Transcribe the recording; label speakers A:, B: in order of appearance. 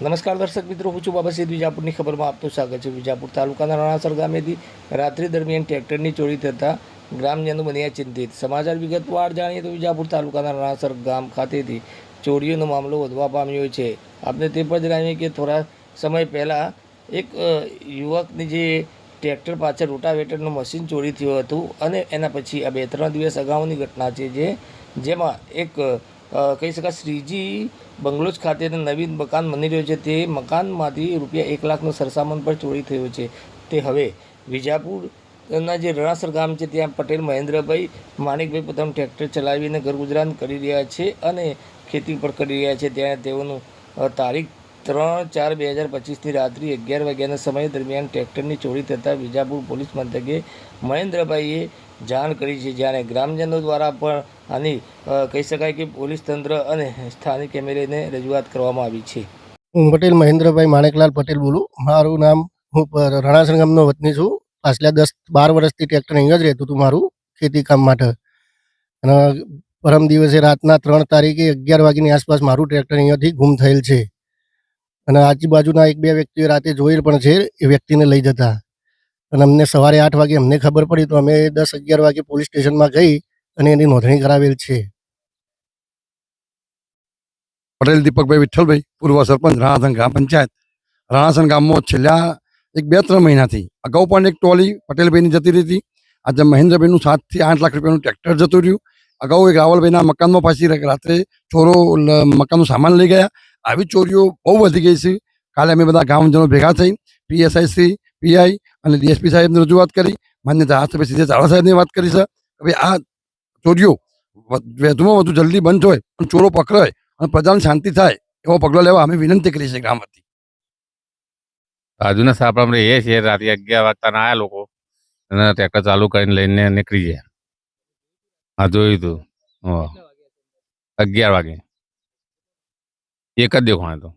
A: નમસ્કાર દર્શક મિત્રો, હું છું બાબા વિજાપુરની ખબરમાં આપનું સ્વાગત છે. વિજાપુર તાલુકાના રણાસર ગામેથી રાત્રિ દરમિયાન ટ્રેક્ટરની ચોરી થતાં ગ્રામજનો બન્યા ચિંતિત. સમાચાર વિગતવાર જાણીએ તો વિજાપુર તાલુકાના રણાસર ગામ ખાતેથી ચોરીઓનો મામલો વધવા પામ્યો છે. આપણે તે પણ જણાવીએ કે થોડા સમય પહેલાં એક યુવકની જે ટ્રેક્ટર પાછળ રોટાવેટરનું મશીન ચોરી થયું હતું અને એના પછી આ બે ત્રણ દિવસ અગાઉની ઘટના છે જે, જેમાં એક કહી શકાય શ્રીજી, બંગલોજ ખાતે નવીન મકાન બની રહ્યું છે. તે મકાનમાંથી રૂપિયા એક લાખનો સરસામાન પર ચોરી થયો છે. તે હવે વિજાપુરના જે રણાસર ગામ છે, ત્યાં પટેલ મહેન્દ્રભાઈ માણિકભાઈ પોતાનું ટ્રેક્ટર ચલાવીને ઘર ગુજરાન કરી રહ્યા છે અને ખેતી પણ કરી રહ્યા છે. ત્યાં તેઓનું તારીખ ત્રણ ચાર બે હજાર પચીસની રાત્રિ અગિયાર વાગ્યાના સમય દરમિયાન ટ્રેક્ટરની ચોરી થતાં વિજાપુર પોલીસ મથકે મહેન્દ્રભાઈએ જાણ કરી છે જ્યારે ગ્રામજનો દ્વારા પણ આની કહી શકાય કે પોલીસ તંત્ર અને સ્થાનિક એમએલએને રજૂઆત કરવામાં આવી છે.
B: હું પટેલ મહેન્દ્રભાઈ માણેકલાલ પટેલ બોલું. મારું નામ, હું રણાસણ ગામનો વતની છું. પાછલા દસ, બાર વર્ષથી ટ્રેક્ટર અહીંયા જ રહેતું હતું મારું, ખેતી કામ માટે. અને પરમ દિવસે રાતના ત્રણ તારીખે અગિયાર વાગ્યાની આસપાસ મારું ટ્રેક્ટર અહીંયાથી ગુમ થયેલ છે. અને આજુબાજુના એક બે વ્યક્તિઓ રાતે જોયેલ પણ છે, એ વ્યક્તિને લઈ જતા. અને અમને સવારે આઠ વાગે અમને ખબર પડી તો અમે દસ અગિયાર વાગે પોલીસ સ્ટેશનમાં ગઈ અને એની નોંધણી કરાવેલ છે.
C: પટેલ દીપકભાઈ વિઠ્ઠલભાઈ, પૂર્વ સરપંચ રાણાસન ગ્રામ પંચાયત. રાણાસન ગામમાં છેલ્લા એક બે ત્રણ મહિનાથી અગાઉ પણ એક ટોલી પટેલભાઈની જતી રહી આજે મહેન્દ્રભાઈનું સાતથી આઠ લાખ રૂપિયાનું ટ્રેક્ટર જતું રહ્યું. અગાઉ એક રાવલભાઈના મકાનમાં પાછી રાત્રે ચોરો મકાનનો સામાન લઈ ગયા. આવી ચોરીઓ બહુ વધી ગઈ છે. કાલે અમે બધા ગામજનો ભેગા થઈ પીએસઆઈ શ્રી પીઆઈ અને ડીએસપી સાહેબને રજૂઆત કરી. માન્ય ધારાસભ્ય સીધે ઝાડા સાહેબની વાત કરી છે. હવે આ ચોરીઓ વધુમાં વધુ જલ્દી બંધ હોય અને ચોરો પકડાય અને પ્રજાને શાંતિ થાય, એવો પગલો લેવા અમે વિનંતી કરી છે ગામ વતી
D: બાજુના સાપડામાં એ છે, રાતે અગિયાર વાગતા આયા લોકો, અને ટ્રેક્ટર ચાલુ કરીને લઈને નીકળી ગયા. હા જોયું તું. હા. અગિયાર વાગે. એક જ દેખાણ હતો.